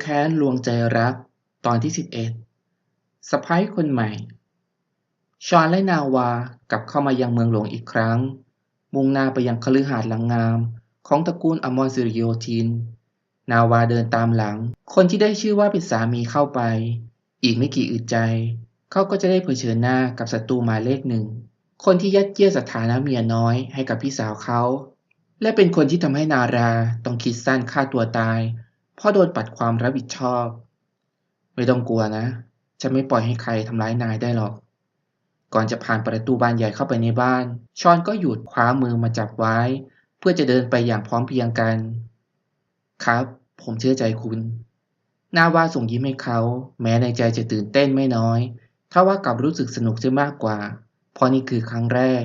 แค้นลวงใจรัก ตอนที่ 11สะพ้ายคนใหม่ ชอนและนาวากลับเข้ามายังเมืองหลวงอีกครั้ง มุ่งหน้าไปยังคฤหาสน์หลังงาม ของตระกูลอมรสิริโยธิน นาวาเดินตามหลัง คนที่ได้ชื่อว่าเป็นสามีเข้าไป อีกไม่กี่อึดใจ เขาก็จะได้เผชิญหน้ากับศัตรูหมายเลขหนึ่ง คนที่ยัดเยียดสถานะเมียน้อยให้กับพี่สาวเขา และเป็นคนที่ทำให้นาราต้องคิดสั้นฆ่าตัวตาย พราะโดนปัดความรับผิดชอบ ไม่ต้องกลัวนะฉันไม่ปล่อยให้ใครทำร้ายนายได้หรอก ก่อนจะผ่านประตูบานใหญ่เข้าไปในบ้าน ชอนก็หยุดคว้ามือมาจับไว้ เพื่อจะเดินไปอย่างพร้อมเพรียงกัน ครับ ผมเชื่อใจคุณนาวาส่งยิ้มให้เขา แม้ในใจจะตื่นเต้นไม่น้อยถ้าว่ากลับรู้สึกสนุกเสียมากกว่า เพราะนี่คือครั้งแรก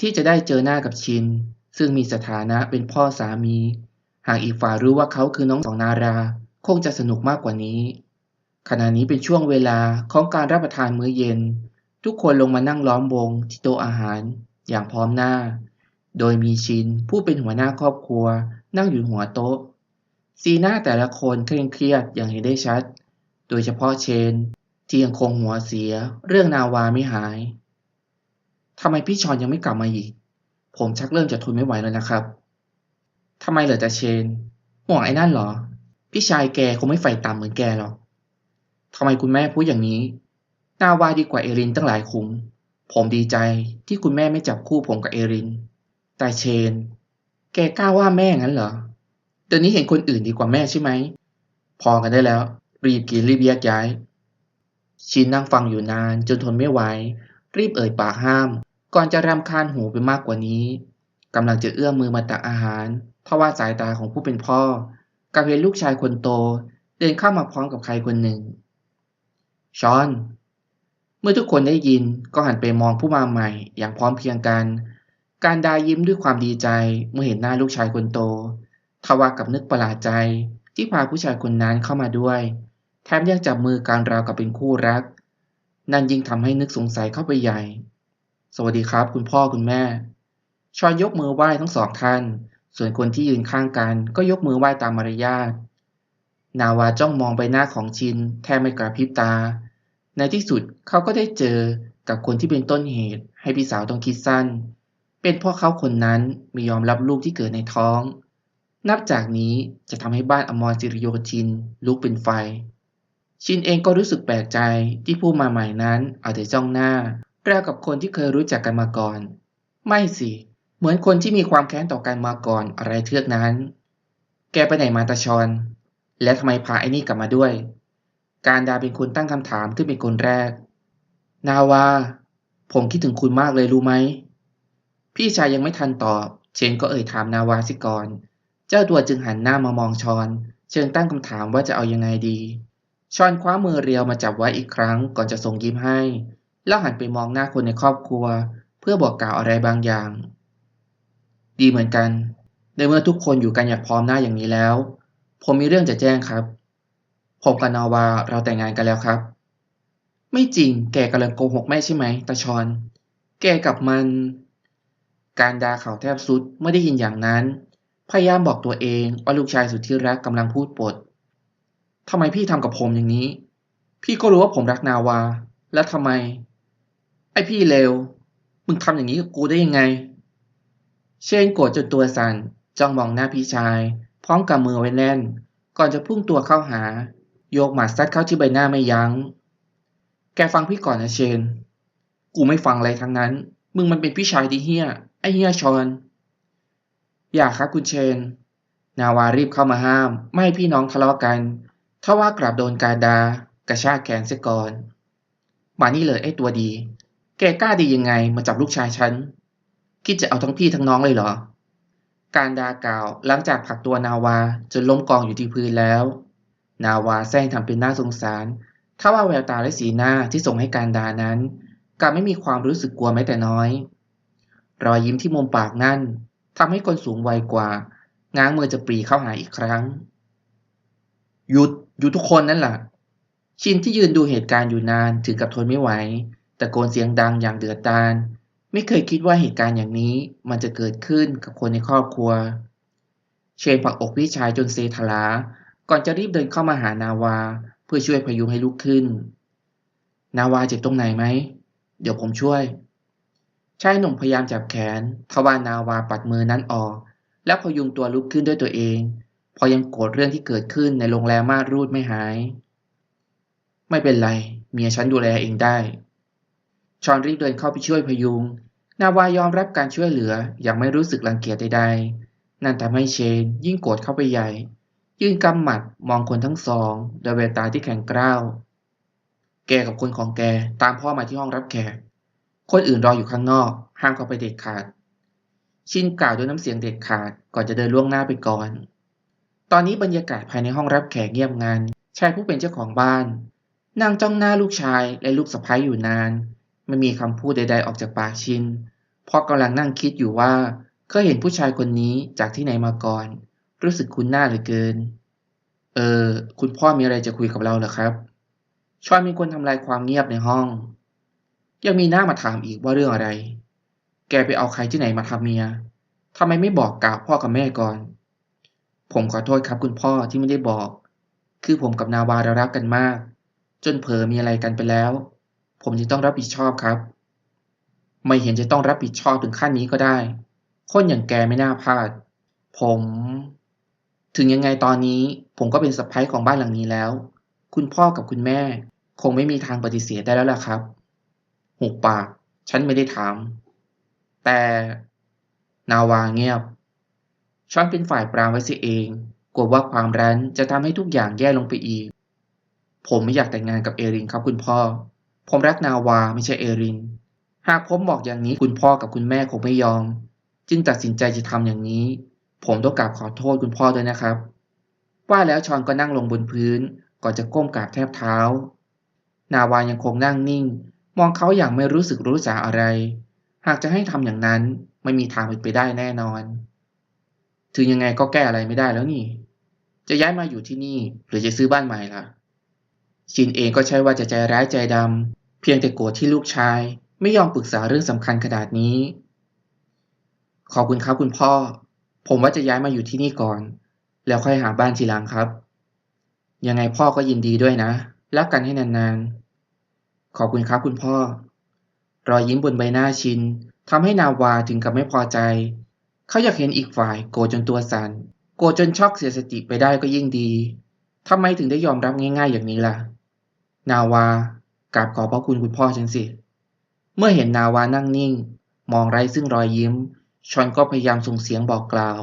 ที่จะได้เจอหน้ากับชิน ซึ่งมีสถานะเป็นพ่อสามี หากอีกฝ่ายรู้ว่าเขาคือน้องของนารา คงจะสนุกมากกว่านี้ ขณะนี้เป็นช่วงเวลาของการรับประทานมื้อเย็น ทุกคนลงมานั่งล้อมวงที่โต๊ะอาหาร อย่างพร้อมหน้า โดยมีชินผู้เป็นหัวหน้าครอบครัว นั่งอยู่หัวโต๊ะ สีหน้าแต่ละคนเคร่งเครียดอย่างเห็นได้ชัด โดยเฉพาะเชน ที่ยังคงหัวเสีย เรื่องนาวาไม่หายทำไมพี่ชอนยังไม่กลับมาอีก ผมชักเริ่มจะทนไม่ไหวแล้วนะครับ ทำไมเหรอจะเชน ห่วงไอ้นั่นเหรอ พี่ชายแกคงไม่ไฟต่ำเหมือนแกหรอกทำไมคุณแม่พูดอย่างนี้นาวาดีกว่าเอรินตั้งหลายคุ้ม ผมดีใจที่คุณแม่ไม่จับคู่ผมกับเอริน แต่เชน แกกล้าว่าแม่งั้นเหรอเดี๋ยวนี้เห็นคนอื่นดีกว่าแม่ใช่ไหม พอกันได้แล้ว รีบกินรีบแยกย้าย ชินนั่งฟังอยู่นานจนทนไม่ไหว รีบเอ่ยปากห้าม ก่อนจะรำคาญหูไปมากกว่านี้กำลังจะเอื้อมมือมาตักอาหาร ทว่าสายตาของผู้เป็นพ่อกับเห็นลูกชายคนโต เดินเข้ามาพร้อมกับใครคนหนึ่ง ชอน เมื่อทุกคนได้ยินก็หันไปมองผู้มาใหม่อย่างพร้อมเพรียงกัน การดายิ้มด้วยความดีใจเมื่อเห็นหน้าลูกชายคนโต ทว่ากับนึกประหลาดใจที่พาผู้ชายคนนั้นเข้ามาด้วย แถมยังจับมือการราวกับเป็นคู่รัก นั่นยิ่งทำให้นึกสงสัยเข้าไปใหญ่ สวัสดีครับ คุณพ่อคุณแม่ ชอนยกมือไหว้ทั้งสองท่าน ส่วนคนที่ยืนข้างกันก็ยกมือไหว้ตามมารยาท นาวาจ้องมองใบหน้าของชินแทบไม่กระพริบตา ในที่สุดเขาก็ได้เจอกับคนที่เป็นต้นเหตุ ให้พี่สาวต้องคิดสั้น เป็นเพราะเขาคนนั้นไม่ยอมรับลูกที่เกิดในท้อง นับจากนี้จะทำให้บ้านอมรสิริโยชินลุกเป็นไฟ ชินเองก็รู้สึกแปลกใจที่ผู้มาใหม่นั้นเอาแต่จ้องหน้าราวกับคนที่เคยรู้จักกันมาก่อน ไม่สิ เหมือนคนที่มีความแค้นต่อกันมาก่อนอะไรเทือกนั้น แกไปไหนมาตาชอน และทำไมพาไอ้นี่กลับมาด้วย การดาเป็นคนตั้งคำถามขึ้นเป็นคนแรก นาวา ผมคิดถึงคุณมากเลยรู้ไหม พี่ชายยังไม่ทันตอบ เชนก็เอ่ยถามนาวาสิก่อน เจ้าตัวจึงหันหน้ามามองชอน เชิงตั้งคำถามว่าจะเอายังไงดี ชอนคว้ามือเรียวมาจับไว้อีกครั้ง ก่อนจะส่งยิ้มให้ แล้วหันไปมองหน้าคนในครอบครัว เพื่อบอกกล่าวอะไรบางอย่าง ดีเหมือนกัน ในเมื่อทุกคนอยู่กันอย่างพร้อมหน้าอย่างนี้แล้ว ผมมีเรื่องจะแจ้งครับ ผมกับนาวาเราแต่งงานกันแล้วครับ ไม่จริง แกกำลังโกหกแม่ใช่ไหมตาชอน แกกับมัน การดาเขาแทบสุดเมื่อได้ยินอย่างนั้น พยายามบอกตัวเองว่าลูกชายสุดที่รักกำลังพูดปดทำไมพี่ทำกับผมอย่างนี้ พี่ก็รู้ว่าผมรักนาวา แล้วทำไม ไอพี่เลวมึงทำอย่างนี้กับกูได้ยังไง เชนโกรธจนตัวสั่นจ้องมองหน้าพี่ชาย พร้อมกับมือไว้แน่น ก่อนจะพุ่งตัวเข้าหา โยกหมัดซัดเข้าที่ใบหน้าไม่ยัง้ง แกฟังพี่ก่อนนะเชน กูไม่ฟังอะไรทั้งนั้น มึงมันเป็นพี่ชายที่เฮี้ย ไอเฮี้ยชอนอย่าครับคุณเชน นาวารีบเข้ามาห้าม ไม่ให้พี่น้องทะเลาะกัน ถ้าว่ากลับโดนการดากระชากแขนเสียก่อน มานี่เลยไอ้ตัวดี แกกล้าดียังไงมาจับลูกชายฉัน คิดจะเอาทั้งพี่ทั้งน้องเลยเหรอ การดากล่าวหลังจากผลักตัวนาวาจนล้มกองอยู่ที่พื้นแล้ว นาวาแซงทำเป็นหน่าสงสารถ้าว่าแววตาและสีหน้าที่ส่งให้การดานั้นกลับไม่มีความรู้สึกกลัวแม้แต่น้อย รอยยิ้มที่มุมปากนั่นทำให้คนสูงวัยกว่า ง้างมือจะปรีเข้าหาอีกครั้ง หยุดหยุดทุกคนนั่นแหละชินที่ยืนดูเหตุการณ์อยู่นานถึงกับทนไม่ไหวตะโกนเสียงดังอย่างเดือดดาล ไม่เคยคิดว่าเหตุการณ์อย่างนี้มันจะเกิดขึ้นกับคนในครอบครัว เชนผลักอกพี่ชายจนเซทลา ก่อนจะรีบเดินเข้ามาหานาวา เพื่อช่วยพยุงให้ลุกขึ้น นาวาเจ็บตรงไหนไหม เดี๋ยวผมช่วย ชายหนุ่มพยายามจับแขน ทว่านาวาปัดมือนั้นออก แล้วพยุงตัวลุกขึ้นด้วยตัวเอง พอยังโกรธเรื่องที่เกิดขึ้นในโรงแรมมารูดไม่หาย ไม่เป็นไร เมียฉันดูแลเองได้ ชอนรีบเดินเข้าไปช่วยพยุง นาวายอมรับการช่วยเหลืออย่างไม่รู้สึกรังเกียจใดๆ นั่นทำให้เชนยิ่งโกรธเข้าไปใหญ่ ยื่นกำหมัดมองคนทั้งสองด้วยแววตาที่แข็งกร้าว แกกับคนของแกตามพ่อมาที่ห้องรับแขก คนอื่นรออยู่ข้างนอก ห้ามเข้าไปเด็ดขาด ชินกล่าวด้วยน้ำเสียงเด็ดขาดก่อนจะเดินล่วงหน้าไปก่อน ตอนนี้บรรยากาศภายในห้องรับแขกเงียบงันชายผู้เป็นเจ้าของบ้าน นั่งจ้องหน้าลูกชายและลูกสะใภ้อยู่นาน ไม่มีคำพูดใดๆออกจากปากชินเพราะกำลังนั่งคิดอยู่ว่า เคยเห็นผู้ชายคนนี้จากที่ไหนมาก่อน รู้สึกคุ้นหน้าเหลือเกิน เออ คุณพ่อมีอะไรจะคุยกับเราเหรอครับ ชอนมีคนทำลายความเงียบในห้อง ยังมีหน้ามาถามอีกว่าเรื่องอะไร แกไปเอาใครที่ไหนมาทำเมียทำไมไม่บอกกล่าวพ่อกับแม่ก่อน ผมขอโทษครับคุณพ่อที่ไม่ได้บอก คือผมกับนาวาเรารักกันมาก จนเผลอมีอะไรกันไปแล้ว ผมจึงต้องรับผิดชอบครับ ไม่เห็นจะต้องรับผิดชอบถึงขั้นนี้ก็ได้ คนอย่างแกไม่น่าพลาด ผม ถึงยังไงตอนนี้ผมก็เป็นสะใภ้ของบ้านหลังนี้แล้ว คุณพ่อกับคุณแม่ คงไม่มีทางปฏิเสธได้แล้วล่ะครับหุบปาก ฉันไม่ได้ถาม แต่นาวาเงียบฉันเป็นฝ่ายปรามไว้เสียเอง กลัวว่าความรั้นจะทำให้ทุกอย่างแย่ลงไปอีก ผมไม่อยากแต่งงานกับเอรินครับคุณพ่อ ผมรักนาวาไม่ใช่เอริน หากผมบอกอย่างนี้คุณพ่อกับคุณแม่คงไม่ยอม จึงตัดสินใจจะทำอย่างนี้ ผมต้องกราบขอโทษคุณพ่อด้วยนะครับ ว่าแล้วชอนก็นั่งลงบนพื้น ก่อนจะก้มกราบแทบเท้า นาวายังคงนั่งนิ่ง มองเขาอย่างไม่รู้สึกรู้สาอะไร หากจะให้ทำอย่างนั้นไม่มีทางเป็นไปได้แน่นอน ถึงยังไงก็แก้อะไรไม่ได้แล้วนี่ จะย้ายมาอยู่ที่นี่ หรือจะซื้อบ้านใหม่ล่ะ ชินเองก็ใช่ว่าจะใจร้ายใจดำเพียงแต่โกรธที่ลูกชาย ไม่ยอมปรึกษาเรื่องสำคัญขนาดนี้ ขอบคุณครับคุณพ่อ ผมว่าจะย้ายมาอยู่ที่นี่ก่อน แล้วค่อยหาบ้านทีหลังครับ ยังไงพ่อก็ยินดีด้วยนะ รักกันให้นานๆ ขอบคุณครับคุณพ่อ รอยยิ้มบนใบหน้าชินทำให้นาวาถึงกับไม่พอใจ เขาอยากเห็นอีกฝ่ายโกรธจนตัวสัน่นโกรธจนช็อกเสียสติไปได้ก็ยิ่งดีทำไมถึงได้ยอมรับง่ายๆอย่างนี้ล่ะ นาวากราบขอพระคุณคุณพ่อฉันสิ เมื่อเห็นนาวานั่งนิ่ง มองไร้ซึ่งรอยยิ้ม ชอนก็พยายามส่งเสียงบอกกล่าว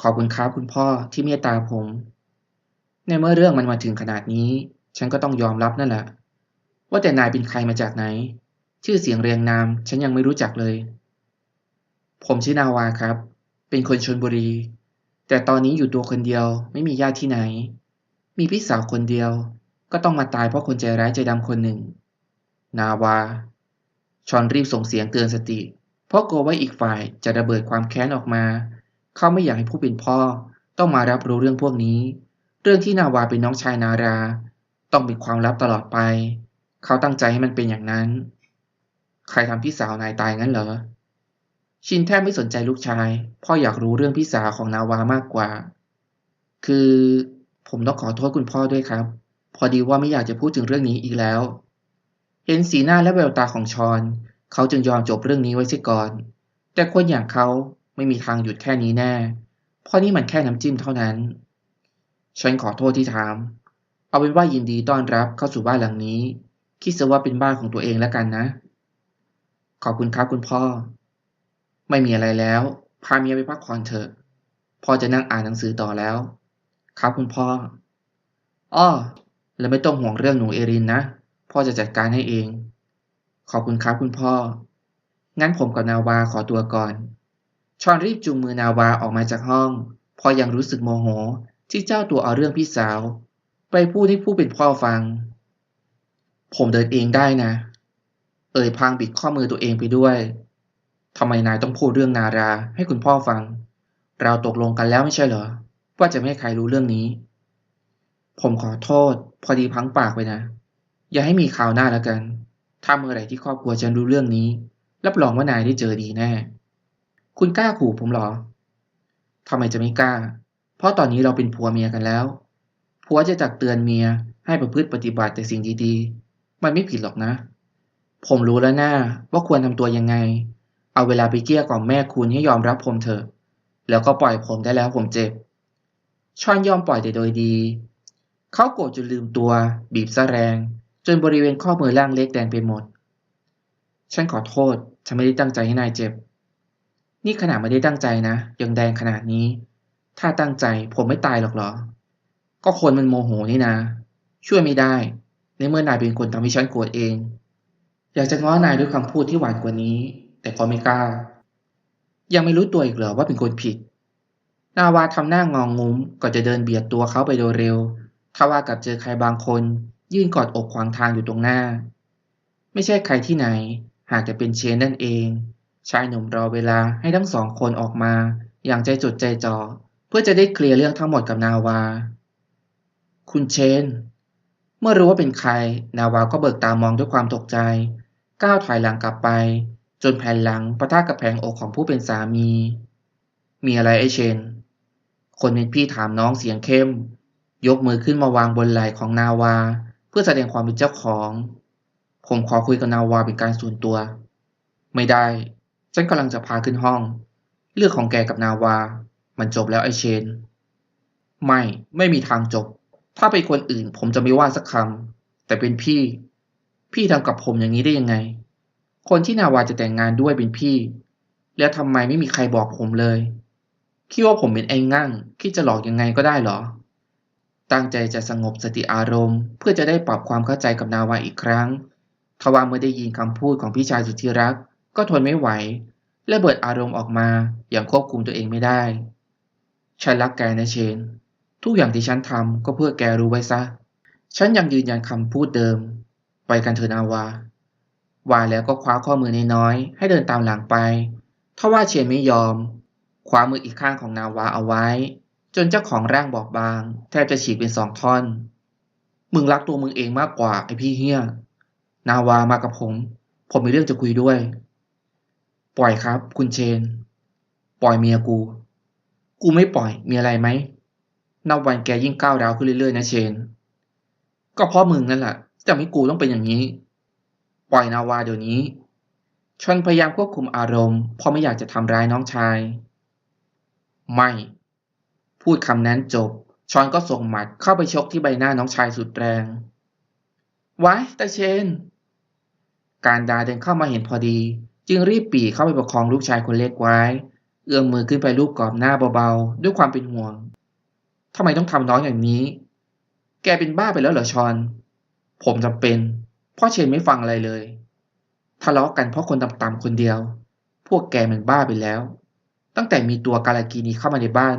ขอบคุณครับคุณพ่อที่เมตตาผม ในเมื่อเรื่องมันมาถึงขนาดนี้ ฉันก็ต้องยอมรับนั่นแหละ ว่าแต่นายเป็นใครมาจากไหน ชื่อเสียงเรียงนาม ฉันยังไม่รู้จักเลย ผมชื่อนาวาครับ เป็นคนชนบุรี แต่ตอนนี้อยู่ตัวคนเดียว ไม่มีญาติที่ไหน มีพี่สาวคนเดียว ก็ต้องมาตายเพราะคนใจร้ายใจดำคนหนึ่ง นาวา ชอนรีบส่งเสียงเตือนสติ เพราะกลัวว่าอีกฝ่ายจะระเบิดความแค้นออกมา เขาไม่อยากให้ผู้เป็นพ่อ ต้องมารับรู้เรื่องพวกนี้ เรื่องที่นาวาเป็นน้องชายนารา ต้องเป็นความลับตลอดไป เขาตั้งใจให้มันเป็นอย่างนั้น ใครทำพี่สาวนายตายงั้นเหรอ ชินแทบไม่สนใจลูกชาย พ่ออยากรู้เรื่องพี่สาวของนาวามากกว่า คือผมต้องขอโทษคุณพ่อด้วยครับ พอดีว่าไม่อยากจะพูดถึงเรื่องนี้อีกแล้ว เห็นสีหน้าและแววตาของชอน เขาจึงยอมจบเรื่องนี้ไว้เสียก่อน แต่คนอย่างเขาไม่มีทางหยุดแค่นี้แน่ เพราะนี่มันแค่น้ำจิ้มเท่านั้น ฉันขอโทษที่ถาม เอาเป็นว่ายินดีต้อนรับเข้าสู่บ้านหลังนี้ คิดซะว่าเป็นบ้านของตัวเองแล้วกันนะ ขอบคุณครับคุณพ่อ ไม่มีอะไรแล้ว พาเมียไปพักผ่อนเถอะ พ่อจะนั่งอ่านหนังสือต่อแล้ว ครับคุณพ่ออ้อ แล้วไม่ต้องห่วงเรื่องหนูเอรินนะ พ่อจะจัดการให้เอง ขอบคุณครับคุณพ่อ งั้นผมกับนาวาขอตัวก่อน ชอนรีบจูงมือนาวาออกมาจากห้อง พอยังรู้สึกโมโหที่เจ้าตัวเอาเรื่องพี่สาว ไปพูดให้ผู้เป็นพ่อฟัง ผมเดินเองได้นะ เอ่ยพางบิดข้อมือตัวเองไปด้วยทำไมนายต้องพูดเรื่องนาราให้คุณพ่อฟัง เราตกลงกันแล้วไม่ใช่เหรอ ว่าจะไม่ให้ใครรู้เรื่องนี้ ผมขอโทษ พอดีพังปากไปนะ อย่าให้มีข่าวหน้าแล้วกัน ถ้าเมื่อไหร่ที่ครอบครัวฉันรู้เรื่องนี้ รับรองว่านายได้เจอดีแน่ คุณกล้าขู่ผมเหรอทำไมจะไม่กล้า เพราะตอนนี้เราเป็นผัวเมียกันแล้ว ผัวจะตักเตือนเมียให้ประพฤติปฏิบัติแต่สิ่งดีๆ มันไม่ผิดหรอกนะ ผมรู้แล้วนะว่าควรทำตัวยังไง เอาเวลาไปเกลี้ยกล่อมแม่คุณให้ยอมรับผมเถอะ แล้วก็ปล่อยผมได้แล้วผมเจ็บ ชอนยอมปล่อยแต่โดยดี เขาโกรธจนลืมตัว บีบซะแรง จนบริเวณข้อมือล่างเล็กแดงไปหมด ฉันขอโทษ ฉันไม่ได้ตั้งใจให้นายเจ็บ นี่ขนาดไม่ได้ตั้งใจนะ ยังแดงขนาดนี้ ถ้าตั้งใจผมไม่ตายหรอกเหรอ ก็คนมันโมโหนี่นะ ช่วยไม่ได้ ในเมื่อนายเป็นคนทำให้ฉันโกรธเอง อยากจะง้อนายด้วยคำพูดที่หวานกว่านี้ แต่ก็ไม่กล้า ยังไม่รู้ตัวอีกเหรอว่าเป็นคนผิดนาวาทำหน้างองงุ้มก่อนจะเดินเบียดตัวเขาไปโดยเร็ว ทว่ากับเจอใครบางคน ยื่นกอดอกขวางทางอยู่ตรงหน้า ไม่ใช่ใครที่ไหน หากจะเป็นเชนนั่นเอง ชายหนุ่มรอเวลาให้ทั้งสองคนออกมา อย่างใจจดใจจ่อเพื่อจะได้เคลียร์เรื่องทั้งหมดกับนาวา คุณเชน เมื่อรู้ว่าเป็นใคร นาวาก็เบิกตามองด้วยความตกใจ ก้าวถอยหลังกลับไป จนแผ่นหลังปะทะกับแผงอกของผู้เป็นสามี มีอะไรไอ้เชน คนเป็นพี่ถามน้องเสียงเข้ม ยกมือขึ้นมาวางบนไหล่ของนาวา เพื่อแสดงความเป็นเจ้าของ ผมขอคุยกับนาวาเป็นการส่วนตัว ไม่ได้ ฉันกำลังจะพาขึ้นห้อง เรื่องของแกกับนาวา มันจบแล้วไอ้เชน ไม่ ไม่มีทางจบ ถ้าเป็นคนอื่นผมจะไม่ว่าสักคำแต่เป็นพี่ พี่ทำกับผมอย่างนี้ได้ยังไง คนที่นาวาจะแต่งงานด้วยเป็นพี่ แล้วทำไมไม่มีใครบอกผมเลย คิดว่าผมเป็นไอ้งั่งคิดจะหลอกยังไงก็ได้เหรอ ตั้งใจจะสงบสติอารมณ์ เพื่อจะได้ปรับความเข้าใจกับนาวาอีกครั้ง ทว่าเมื่อได้ยินคำพูดของพี่ชายสุดที่รัก ก็ทนไม่ไหว และเบิดอารมณ์ออกมาอย่างควบคุมตัวเองไม่ได้ ฉันรักแกนะเชน ทุกอย่างที่ฉันทำก็เพื่อแกรู้ไว้ซะ ฉันยังยืนยันคำพูดเดิม ไปกันเถอะนาวา ว่าแล้วก็คว้าข้อมือน้อยๆให้เดินตามหลังไปทว่าเชนไม่ยอม คว้ามืออีกข้างของนาวาเอาไว้ จนเจ้าของร่างบอบบาง แทบจะฉีกเป็นสองท่อน มึงรักตัวมึงเองมากกว่าไอพี่เฮียนาวามากับผม ผมมีเรื่องจะคุยด้วย ปล่อยครับ คุณเชน ปล่อยเมียกู กูไม่ปล่อยมีอะไรไหมนับวันแกยิ่งก้าวร้าวขึ้นเรื่อยๆนะเชน ก็เพราะมึงนั่นแหละจะไม่กูต้องเป็นอย่างนี้ ปล่อยนาวาเดี๋ยวนี้ ชนพยายามควบคุมอารมณ์เพราะไม่อยากจะทำร้ายน้องชาย ไม่ พูดคำนั้นจบ ชอนก็ส่งหมัดเข้าไปชกที่ใบหน้าน้องชายสุดแรงไว้ตาเชน การดาเดินเข้ามาเห็นพอดี จึงรีบปรีเข้าไปประคองลูกชายคนเล็กไว้ เอื้อมมือขึ้นไปลูบกรอบหน้าเบาๆ ด้วยความเป็นห่วงทำไมต้องทำน้องอย่างนี้ แกเป็นบ้าไปแล้วเหรอชอน ผมจำเป็นพราะเชนไม่ฟังอะไรเลย ทะเลาะกันเพราะคนต่ำๆคนเดียว พวกแกมันบ้าไปแล้ว ตั้งแต่มีตัวกาลากีนีเข้ามาในบ้าน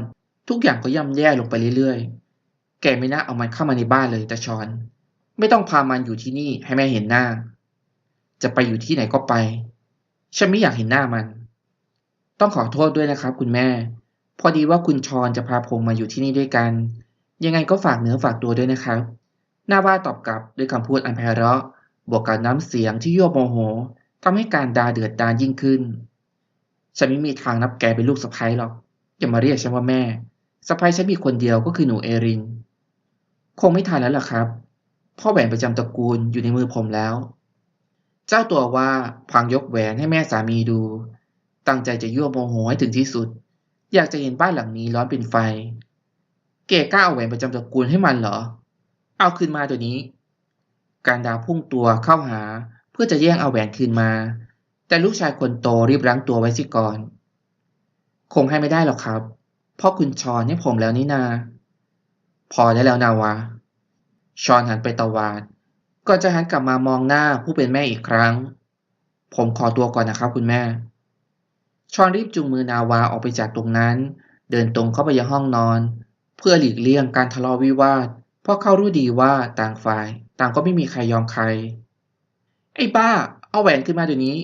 ทุกอย่างก็ย่ำแย่ลงไปเรื่อยๆ แกไม่น่าเอามันเข้ามาในบ้านเลยตาชอน ไม่ต้องพามันอยู่ที่นี่ให้แม่เห็นหน้า จะไปอยู่ที่ไหนก็ไป ฉันไม่อยากเห็นหน้ามัน ต้องขอโทษด้วยนะครับ คุณแม่ พอดีว่าคุณชอนจะพาผมมาอยู่ที่นี่ด้วยกัน ยังไงก็ฝากเนื้อฝากตัวด้วยนะครับ หน้าว่าตอบกลับด้วยคำพูดอันไพเราะ บวกกับน้ำเสียงที่ยั่วโมโหทำให้การดาเดือดดานยิ่งขึ้น ฉันไม่มีทางนับแกเป็นลูกสะใภ้หรอก อย่ามาเรียกฉันว่าแม่ สะใภ้ฉันมีคนเดียวก็คือหนูเอริน คงไม่ทันแล้วล่ะครับ พ่อแหวนประจำตระกูลอยู่ในมือผมแล้ว เจ้าตัวว่าพลางยกแหวนให้แม่สามีดู ตั้งใจจะยั่วโมโหให้ถึงที่สุด อยากจะเห็นบ้านหลังนี้ร้อนเป็นไฟ เก๋กล้าเอาแหวนประจำตระกูลให้มันเหรอ เอาคืนมาตัวนี้ การดาพุ่งตัวเข้าหาเพื่อจะแย่งเอาแหวนคืนมา แต่ลูกชายคนโตรีบรั้งตัวไว้สิก่อน คงให้ไม่ได้หรอกครับ พราะคุณชอนให้ผมแล้วนี่นา พอได้แล้วนาวาชอนหันไปตะวาดก่อนจะหันกลับมามองหน้าผู้เป็นแม่อีกครั้ง ผมขอตัวก่อนนะครับคุณแม่ ชอนรีบจูงมือนาวาออกไปจากตรงนั้น เดินตรงเข้าไปยังห้องนอน เพื่อหลีกเลี่ยงการทะเลาะวิวาท เพราะเขารู้ดีว่าต่างฝ่าย ต่างก็ไม่มีใครยอมใคร ไอ้บ้า เอาแหวนขึ้นมาเดี๋ยวนี้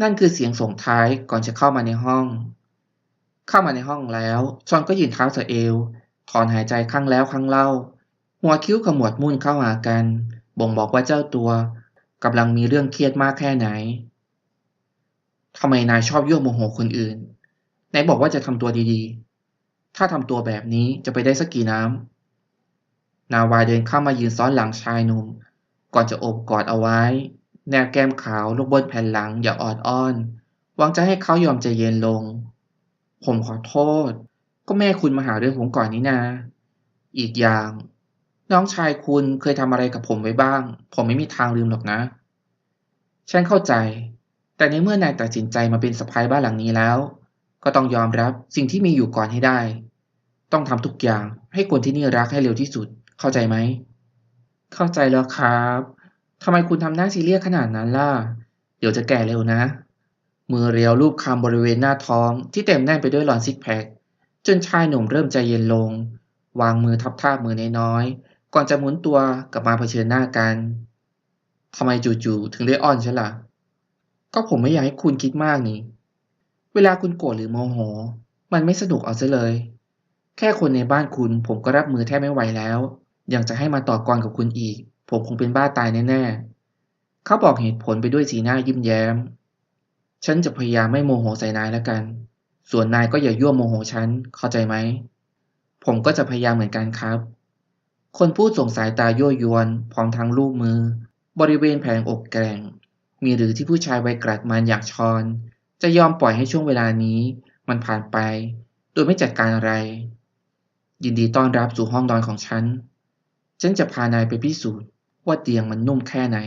นั่นคือเสียงส่งท้ายก่อนจะเข้ามาในห้อง เข้ามาในห้องแล้วชอนก็ยืนเท้าสเอว ถอนหายใจครั้งแล้วครั้งเล่า หัวคิ้วขมวดมุ่นเข้าหากัน บ่งบอกว่าเจ้าตัวกำลังมีเรื่องเครียดมากแค่ไหนทำไมนายชอบยั่วโมโหคนอื่นไหนบอกว่าจะทำตัวดีๆ ถ้าทำตัวแบบนี้จะไปได้สักกี่น้ำ นาวาเดินเข้ามายืนซ้อนหลังชายหนุ่ม ก่อนจะโอบกอดเอาไว้ แนบแก้มขาวลงบนแผ่นหลังอย่างอ่อนอ้อน หวังจะให้เขายอมใจเย็นลง ผมขอโทษ ก็แม่คุณมาหาเรื่องผมก่อนนี่นา อีกอย่าง น้องชายคุณเคยทำอะไรกับผมไว้บ้าง ผมไม่มีทางลืมหรอกนะ ฉันเข้าใจ แต่ในเมื่อนายตัดสินใจมาเป็นสะพายบ้านหลังนี้แล้ว ก็ต้องยอมรับสิ่งที่มีอยู่ก่อนให้ได้ ต้องทำทุกอย่างให้คนที่นี่รักให้เร็วที่สุด เข้าใจไหม เข้าใจแล้วครับทำไมคุณทำหน้าซีเรียสขนาดนั้นล่ะ เดี๋ยวจะแก่เร็วนะ มือเรียวรูปคำบริเวณหน้าท้องที่เต็มแน่นไปด้วยหลอนซิกแพคจนชายหนุ่มเริ่มใจเย็นลง วางมือทับท่ามือน้อยๆก่อนจะหมุนตัวกลับมาเผชิญหน้ากันทำไมจู่ๆถึงได้อ้อนฉันล่ะ ก็ผมไม่อยากให้คุณคิดมากนี่ เวลาคุณโกรธหรือโมโห มันไม่สนุกเอาซะเลย แค่คนในบ้านคุณผมก็รับมือแทบไม่ไหวแล้ว ยังจะให้มาต่อกรกับคุณอีก ผมคงเป็นบ้าตายแน่ๆ เขาบอกเหตุผลไปด้วยสีหน้ายิ้มแย้ม ฉันจะพยายามไม่โมโหใส่นายแล้วกัน ส่วนนายก็อย่ายั่วโมโหฉัน เข้าใจไหม ผมก็จะพยายามเหมือนกันครับ คนพูดส่งสายตายั่วยวน พร้อมทั้งลูบมือ บริเวณแผงอกแกร่ง มีหรือที่ผู้ชายวัยกรัดมันอยากชอน จะยอมปล่อยให้ช่วงเวลานี้ มันผ่านไป โดยไม่จัดการอะไร ยินดีต้อนรับสู่ห้องนอนของฉัน ฉันจะพานายไปพิสูจน์ว่าเตียงมันนุ่มแค่ไหน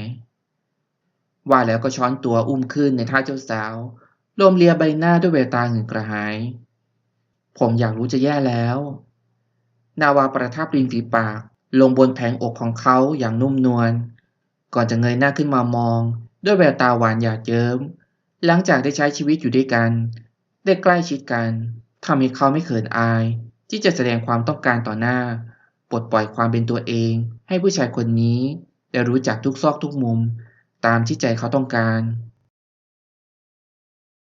ว่าแล้วก็ช้อนตัวอุ้มขึ้นในท่าเจ้าสาวรมเลียใบหน้าด้วยแววตาหึงกระหาย ผมอยากรู้จะแย่แล้ว นาวาประทับริมฝีปาก ลงบนแผงอกของเขาอย่างนุ่มนวล ก่อนจะเงยหน้าขึ้นมามอง ด้วยแววตาหวานหยาดเยิ้ม หลังจากได้ใช้ชีวิตอยู่ด้วยกัน ได้ใกล้ชิดกันทำให้เขาไม่เขินอาย ที่จะแสดงความต้องการต่อหน้า ปลดปล่อยความเป็นตัวเอง ให้ผู้ชายคนนี้ ได้รู้จักทุกซอกทุกมุม ตามที่ใจเขาต้องการ